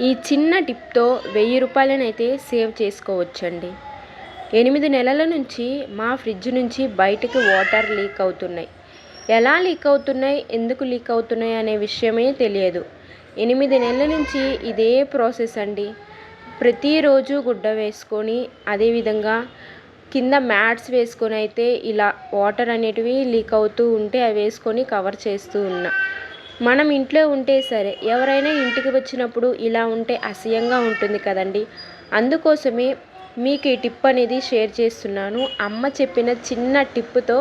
ఈ చిన్న టిప్తో వెయ్యి రూపాయలనైతే సేవ్ చేసుకోవచ్చండి. ఎనిమిది నెలల నుంచి మా ఫ్రిడ్జ్ నుంచి బయటకు వాటర్ లీక్ అవుతున్నాయి. ఎలా లీక్ అవుతున్నాయి? ఎందుకు లీక్ అవుతున్నాయి అనే విషయమే తెలియదు. ఎనిమిది నెలల నుంచి ఇదే ప్రాసెస్ అండి. ప్రతిరోజు గుడ్డ వేసుకొని అదేవిధంగా కింద మ్యాట్స్ వేసుకొని అయితే ఇలా వాటర్ అనేటివి లీక్ అవుతూ ఉంటే అవి వేసుకొని కవర్ చేస్తూ ఉన్నా. మనం ఇంట్లో ఉంటే సరే ఎవరైనా ఇంటికి వచ్చినప్పుడు ఇలా ఉంటే అసహ్యంగా ఉంటుంది కదండి. అందుకోసమే మీకు ఈ టిప్ అనేది షేర్ చేస్తున్నాను. అమ్మ చెప్పిన చిన్న టిప్తో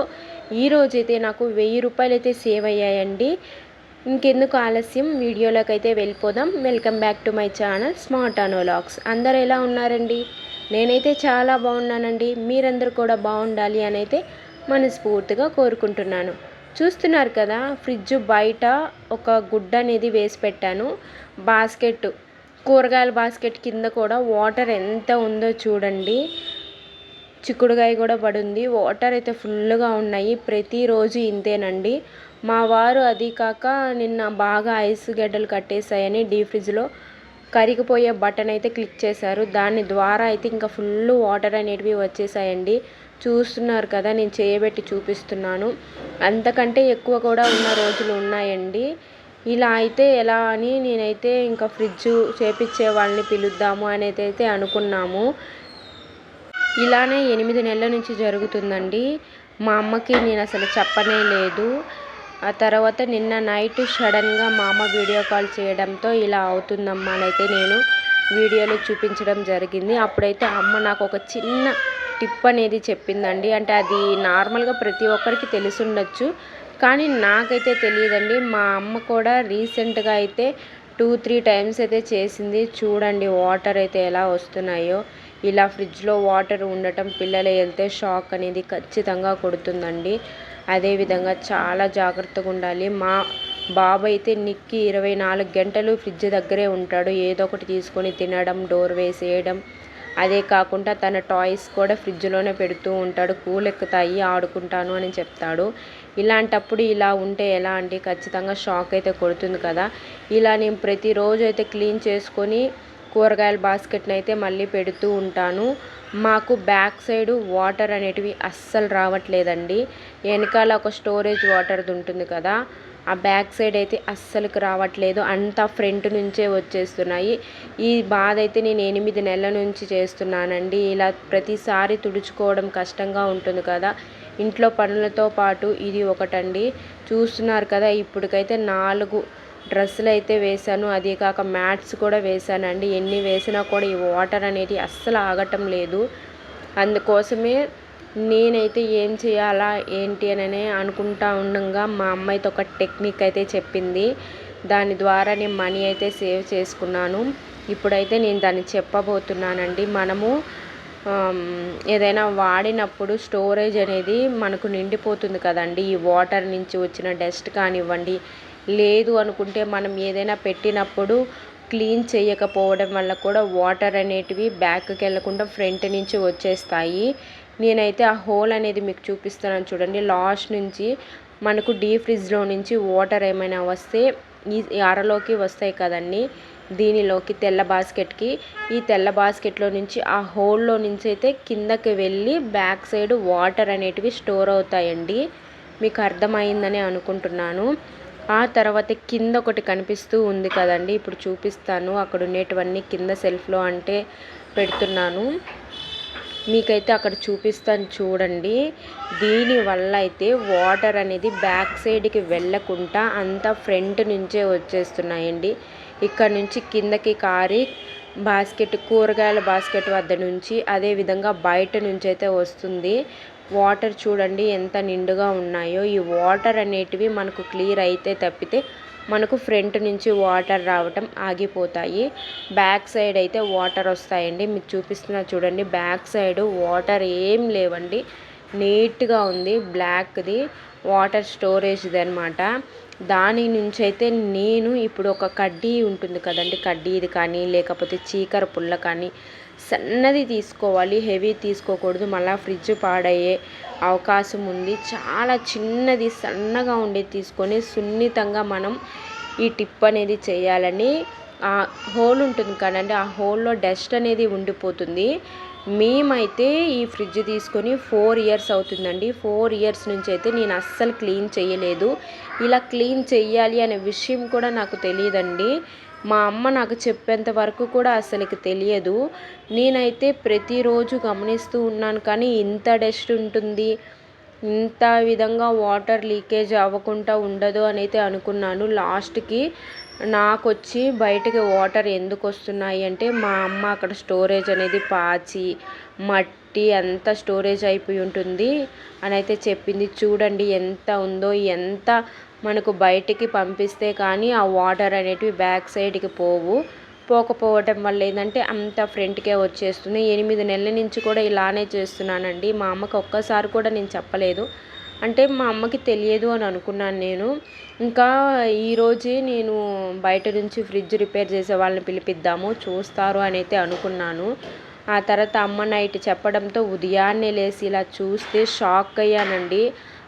ఈరోజైతే నాకు వెయ్యి రూపాయలు అయితే సేవ్ అయ్యాయండి. ఇంకెందుకు ఆలస్యం? వీడియోలోకి అయితే వెళ్ళిపోదాం. Welcome back to my channel smart analogs అందరు ఎలా ఉన్నారండి? నేనైతే చాలా బాగున్నానండి. మీరందరూ కూడా బాగుండాలి అని అయితే మనస్ఫూర్తిగా కోరుకుంటున్నాను. చూస్తున్నారు కదా ఫ్రిడ్జ్ బయట ఒక గుడ్డ అనేది వేసి పెట్టాను. బాస్కెట్ కూరగాయల బాస్కెట్ కింద కూడా వాటర్ ఎంత ఉందో చూడండి. చిక్కుడుగాయ కూడా పడుంది. వాటర్ అయితే ఫుల్గా ఉన్నాయి. ప్రతిరోజు ఇంతేనండి. మా వారు అది కాక నిన్న బాగా ఐస్ గడ్డలు కట్టేసాయని డీ ఫ్రిడ్జ్లో కరిగిపోయే బటన్ అయితే క్లిక్ చేశారు. దాని ద్వారా అయితే ఇంకా ఫుల్ వాటర్ అనేటివి వచ్చేసాయండి. చూస్తున్నారు కదా నేను చేయబెట్టి చూపిస్తున్నాను. అంతకంటే ఎక్కువ కూడా ఉన్న రోజులు ఉన్నాయండి. ఇలా అయితే ఎలా అని నేనైతే ఇంకా ఫ్రిడ్జ్ చేపించే వాళ్ళని పిలుద్దాము అనేది అయితే అనుకున్నాము. ఇలానే ఎనిమిది నెలల నుంచి జరుగుతుందండి. మా అమ్మకి నేను అసలు చెప్పనే లేదు. ఆ తర్వాత నిన్న నైట్ సడన్గా మా అమ్మ వీడియో కాల్ చేయడంతో ఇలా అవుతుందమ్మా అని అయితే నేను వీడియోలో చూపించడం జరిగింది. అప్పుడైతే అమ్మ నాకు ఒక చిన్న టిప్ అనేది చెప్పిందండి. అంటే అది నార్మల్గా ప్రతి ఒక్కరికి తెలిసి ఉండొచ్చు కానీ నాకైతే తెలియదండి. మా అమ్మ కూడా రీసెంట్గా అయితే టూ త్రీ టైమ్స్ అయితే చేసింది. చూడండి వాటర్ అయితే ఎలా వస్తున్నాయో. ఇలా ఫ్రిడ్జ్లో వాటర్ ఉండటం పిల్లలు వెళ్తే షాక్ అనేది ఖచ్చితంగా కొడుతుందండి. అదేవిధంగా చాలా జాగ్రత్తగా ఉండాలి. మా బాబు అయితే నిక్కి ఇరవై నాలుగు గంటలు ఫ్రిడ్జ్ దగ్గరే ఉంటాడు. ఏదో ఒకటి తీసుకొని తినడం డోర్ వేసేయడం అదే కాకుండా తన టాయ్స్ కూడా ఫ్రిడ్జ్లోనే పెడుతూ ఉంటాడు. కూల్ ఎక్కుతాయి ఆడుకుంటాను అని చెప్తాడు. ఇలాంటప్పుడు ఇలా ఉంటే ఎలా అండి? ఖచ్చితంగా షాక్ అయితే కొడుతుంది కదా. ఇలా నేను ప్రతిరోజు అయితే క్లీన్ చేసుకొని కూరగాయల బాస్కెట్ని అయితే మళ్ళీ పెడుతూ ఉంటాను. మాకు బ్యాక్ సైడ్ వాటర్ అనేటివి అస్సలు రావట్లేదండి. వెనకాల ఒక స్టోరేజ్ వాటర్ది ఉంటుంది కదా. ఆ బ్యాక్ సైడ్ అయితే అస్సలుకి రావట్లేదు. అంతా ఫ్రంట్ నుంచే వచ్చేస్తున్నాయి. ఈ బాధ అయితే నేను ఎనిమిది నెలల నుంచి చేస్తున్నానండి. ఇలా ప్రతిసారి తుడుచుకోవడం కష్టంగా ఉంటుంది కదా. ఇంట్లో పనులతో పాటు ఇది ఒకటండి. చూస్తున్నారు కదా ఇప్పటికైతే నాలుగు డ్రెస్సులు అయితే వేశాను. అదే కాక మ్యాట్స్ కూడా వేశానండి. ఎన్ని వేసినా కూడా ఈ వాటర్ అనేది అస్సలు ఆగటం లేదు. అందుకోసమే నేనైతే ఏం చేయాలా ఏంటి అని అనుకుంటా ఉండగా మా అమ్మాయితో ఒక టెక్నిక్ అయితే చెప్పింది. దాని ద్వారా నేను మనీ అయితే సేవ్ చేసుకున్నాను. ఇప్పుడైతే నేను దాన్ని చెప్పబోతున్నానండి. మనము ఏదైనా వాడినప్పుడు స్టోరేజ్ అనేది మనకు నిండిపోతుంది కదండి. ఈ వాటర్ నుంచి వచ్చిన డస్ట్ కానివ్వండి లేదు అనుకుంటే మనం ఏదైనా పెట్టినప్పుడు క్లీన్ చేయకపోవడం వల్ల కూడా వాటర్ అనేటివి బ్యాక్కి వెళ్ళకుండా ఫ్రంట్ నుంచి వచ్చేస్తాయి. నేనైతే ఆ హోల్ అనేది మీకు చూపిస్తున్నాను చూడండి. లాస్ట్ నుంచి మనకు డీ ఫ్రిడ్జ్లో నుంచి వాటర్ ఏమైనా వస్తే ఈ అరలోకి వస్తాయి కదండి. దీనిలోకి తెల్ల బాస్కెట్కి. ఈ తెల్ల బాస్కెట్లో నుంచి ఆ హోల్లో నుంచి అయితే కిందకి వెళ్ళి బ్యాక్ సైడ్ వాటర్ అనేటివి స్టోర్ అవుతాయండి. మీకు అర్థమైందని అనుకుంటున్నాను. ఆ తర్వాత కింద ఒకటి కనిపిస్తూ ఉంది కదండి. ఇప్పుడు చూపిస్తాను. అక్కడ ఉండేటివన్నీ కింద సెల్ఫ్లో అంటే పెడుతున్నాను. మీకైతే అక్కడ చూపిస్తాను చూడండి. దీనివల్ల అయితే వాటర్ అనేది బ్యాక్ సైడ్కి వెళ్ళకుండా అంతా ఫ్రంట్ నుంచే వచ్చేస్తున్నాయండి. ఇక్కడ నుంచి కిందకి కారి బాస్కెట్ కూరగాయల బాస్కెట్ వద్ద నుంచి అదేవిధంగా బయట నుంచి అయితే వస్తుంది. వాటర్ చూడండి ఎంత నిండుగా ఉన్నాయో. ఈ వాటర్ అనేటివి మనకు క్లియర్ అయితే తప్పితే మనకు ఫ్రంట్ నుంచి వాటర్ రావటం ఆగిపోతాయి. బ్యాక్ సైడ్ అయితే వాటర్ వస్తాయండి. మీకు చూపిస్తున్నా చూడండి. బ్యాక్ సైడ్ వాటర్ ఏం లేవండి. నీట్గా ఉంది. బ్లాక్ది. వాటర్ స్టోరేజ్ది అనమాట దాని నుంచి అయితే నేను ఇప్పుడు ఒక కడ్డీ ఉంటుంది కదండి. కడ్డీది కానీ లేకపోతే చీకర పుల్ల కానీ సన్నది తీసుకోవాలి హెవీ తీసుకోకూడదు. మళ్ళీ ఫ్రిడ్జ్ పాడయ్యే అవకాశం ఉంది. చాలా చిన్నది సన్నగా ఉండేది తీసుకొని సున్నితంగా మనం ఈ టిప్ అనేది చేయాలని ఆ హోల్ ఉంటుంది కదండి ఆ హోల్లో డస్ట్ అనేది ఉండిపోతుంది. మేమైతే ఈ ఫ్రిడ్జ్ తీసుకొని ఫోర్ ఇయర్స్ అవుతుందండి. ఫోర్ ఇయర్స్ నుంచి అయితే నేను అస్సలు క్లీన్ చేయలేదు. ఇలా క్లీన్ చెయ్యాలి అనే విషయం కూడా నాకు తెలియదండి. మా అమ్మ నాకు చెప్పేంత వరకు కూడా అసలుకి తెలియదు. నేనైతే ప్రతిరోజు గమనిస్తూ ఉన్నాను కానీ ఇంత డస్ట్ ఉంటుంది ఇంత విధంగా వాటర్ లీకేజ్ అవ్వకుండా ఉండదు అని అయితే అనుకున్నాను. లాస్ట్కి నాకు వచ్చి బయటకి వాటర్ ఎందుకు వస్తున్నాయి అంటే మా అమ్మ అక్కడ స్టోరేజ్ అనేది పాచి మట్టి అంతా స్టోరేజ్ అయిపోయి ఉంటుంది అని అయితే చెప్పింది. చూడండి ఎంత ఉందో ఎంత మనకు బయటికి పంపిస్తే కానీ ఆ వాటర్ అనేటివి బ్యాక్ సైడ్కి పోవు. పోకపోవటం వల్ల ఏంటంటే అంత ఫ్రంట్కే వచ్చేస్తుంది. ఎనిమిది నెలల నుంచి కూడా ఇలానే చేస్తున్నానండి. మా అమ్మకి ఒక్కసారి కూడా నేను చెప్పలేదు. అంటే మా అమ్మకి తెలియదు అని అనుకున్నాను నేను. ఇంకా ఈరోజే నేను బయట నుంచి ఫ్రిడ్జ్ రిపేర్ చేసే వాళ్ళని పిలిపిద్దాము చూస్తారు అని అయితే అనుకున్నాను. ఆ తర్వాత అమ్మ నైట్ చెప్పడంతో ఉదయాన్నే లేచి ఇలా చూస్తే షాక్ అయ్యానండి.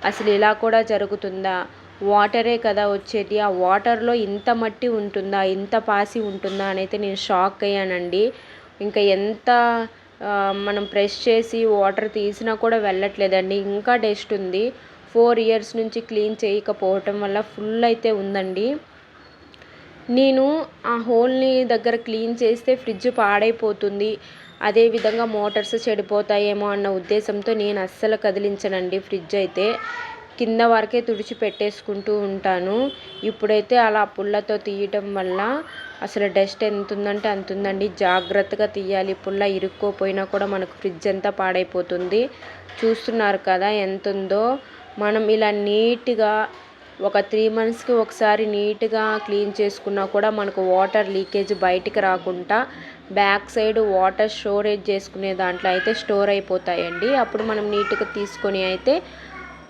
అసలు ఇలా కూడా జరుగుతుందా? వాటరే కదా వచ్చేది. ఆ వాటర్లో ఇంత మట్టి ఉంటుందా ఇంత పాసి ఉంటుందా అని అయితే నేను షాక్ అయ్యానండి. ఇంకా ఎంత మనం ప్రెస్ చేసి వాటర్ తీసినా కూడా వెళ్ళట్లేదండి. ఇంకా డస్ట్ ఉంది. ఫోర్ ఇయర్స్ నుంచి క్లీన్ చేయకపోవటం వల్ల ఫుల్ అయితే ఉందండి. నేను ఆ హోల్ని దగ్గర క్లీన్ చేస్తే ఫ్రిడ్జ్ పాడైపోతుంది. అదేవిధంగా మోటార్స్ చెడిపోతాయేమో అన్న ఉద్దేశంతో నేను అస్సలు కదిలించనండి ఫ్రిడ్జ్ అయితే. కింద వరకే తుడిచి పెట్టేసుకుంటూ ఉంటాను. ఇప్పుడైతే అలా పుల్లతో తీయటం వల్ల అసలు డస్ట్ ఎంత ఉందంటే అంత ఉందండి జాగ్రత్తగా తీయాలి. పుల్ల ఇరుక్కోపోయినా కూడా మనకు ఫ్రిడ్జ్ అంతా పాడైపోతుంది. చూస్తున్నారు కదా ఎంత ఉందో మనం ఇలా నీట్గా ఒక త్రీ మంత్స్కి ఒకసారి నీట్గా క్లీన్ చేసుకున్నా కూడా మనకు వాటర్ లీకేజ్ బయటికి రాకుండా బ్యాక్ సైడ్ వాటర్ స్టోరేజ్ చేసుకునే దాంట్లో అయితే స్టోర్ అయిపోతాయండి. అప్పుడు మనం నీట్గా తీసుకొని అయితే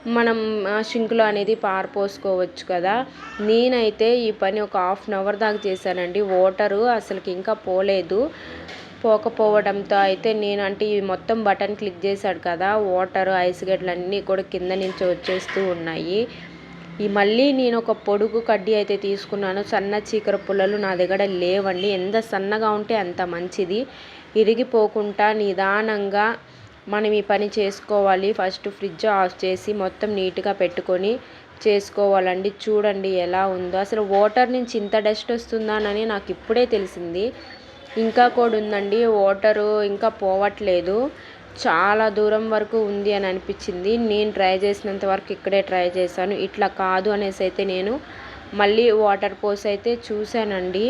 మనం సింక్లో అనేది పారపోసుకోవచ్చు కదా. నేనైతే ఈ పని ఒక హాఫ్ అన్ అవర్ దాకా చేశానండి. వాటరు అసలుకి ఇంకా పోలేదు. పోకపోవడంతో అయితే నేను అంటే ఈ మొత్తం బటన్ క్లిక్ చేశాడు కదా. వాటర్ ఐస్ గడ్డలన్నీ కూడా కింద నుంచి వచ్చేస్తూ ఉన్నాయి. ఈ మళ్ళీ నేను ఒక పొడుగు కడ్డీ అయితే తీసుకున్నాను. సన్న చీకర పుల్లలు నా దగ్గర లేవండి. ఎంత సన్నగా ఉంటే అంత మంచిది. ఇరిగిపోకుండా నిదానంగా మనం ఈ పని చేసుకోవాలి. ఫస్ట్ ఫ్రిడ్జ్ ఆఫ్ చేసి మొత్తం నీట్గా పెట్టుకొని చేసుకోవాలండి. చూడండి ఎలా ఉందో. అసలు వాటర్ నుంచి ఇంత డస్ట్ వస్తుందానని నాకు ఇప్పుడే తెలిసింది. ఇంకా కూడా ఉందండి. వాటరు ఇంకా పోవట్లేదు. చాలా దూరం వరకు ఉంది అని అనిపించింది. నేను ట్రై చేసినంత వరకు ఇక్కడే ట్రై చేశాను. ఇట్లా కాదు అనేసి అయితే నేను మళ్ళీ వాటర్ పోసి అయితే చూశానండి.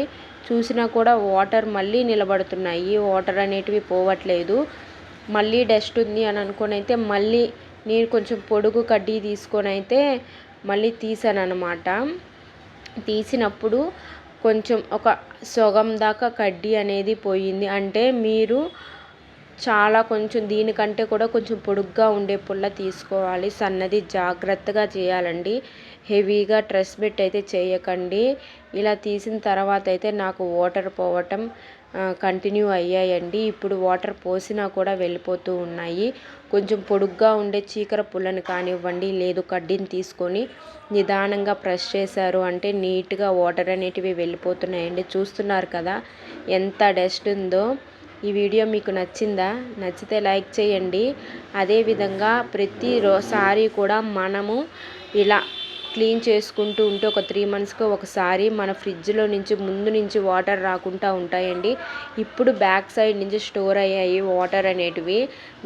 చూసినా కూడా వాటర్ మళ్ళీ నిలబడుతున్నాయి. వాటర్ అనేటివి పోవట్లేదు. మళ్ళీ డస్ట్ ఉంది అని అనుకొని అయితే మళ్ళీ నేను కొంచెం పొడుగు కడ్డీ తీసుకొని అయితే మళ్ళీ తీసాను అనమాట తీసినప్పుడు కొంచెం ఒక సగం దాకా కడ్డీ అనేది పోయింది. అంటే మీరు చాలా కొంచెం దీనికంటే కూడా కొంచెం పొడుగ్గా ఉండే పుల్ల తీసుకోవాలి. సన్నది జాగ్రత్తగా చేయాలండి. హెవీగా ట్రెస్ బెట్ అయితే చేయకండి. ఇలా తీసిన తర్వాత అయితే నాకు వాటర్ పోవటం కంటిన్యూ అయ్యాయండి. ఇప్పుడు వాటర్ పోసినా కూడా వెళ్ళిపోతూ ఉన్నాయి. కొంచెం పొడుగ్గా ఉండే చీకర పుల్లని కానివ్వండి లేదు కడ్డీని తీసుకొని నిదానంగా ప్రెస్ చేశారు అంటే నీట్గా వాటర్ అనేటివి వెళ్ళిపోతున్నాయండి. చూస్తున్నారు కదా ఎంత డస్ట్ ఉందో. ఈ వీడియో మీకు నచ్చిందా? నచ్చితే లైక్ చేయండి. అదేవిధంగా ప్రతి సారి కూడా మనము ఇలా క్లీన్ చేసుకుంటూ ఉంటే ఒక త్రీ మంత్స్కి ఒకసారి మన ఫ్రిడ్జ్లో నుంచి ముందు నుంచి వాటర్ రాకుండా ఉంటాయండి. ఇప్పుడు బ్యాక్ సైడ్ నుంచి స్టోర్ అయ్యాయి వాటర్ అనేటివి.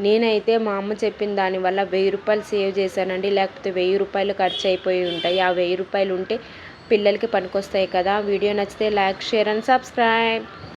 నేనైతే మా అమ్మ చెప్పిన దానివల్ల వెయ్యి రూపాయలు సేవ్ చేశానండి. లేకపోతే వెయ్యి రూపాయలు ఖర్చు అయిపోయి ఉంటాయి. ఆ వెయ్యి రూపాయలు ఉంటే పిల్లలకి పనికొస్తాయి కదా. వీడియో నచ్చితే లైక్ షేర్ అండ్ సబ్స్క్రైబ్.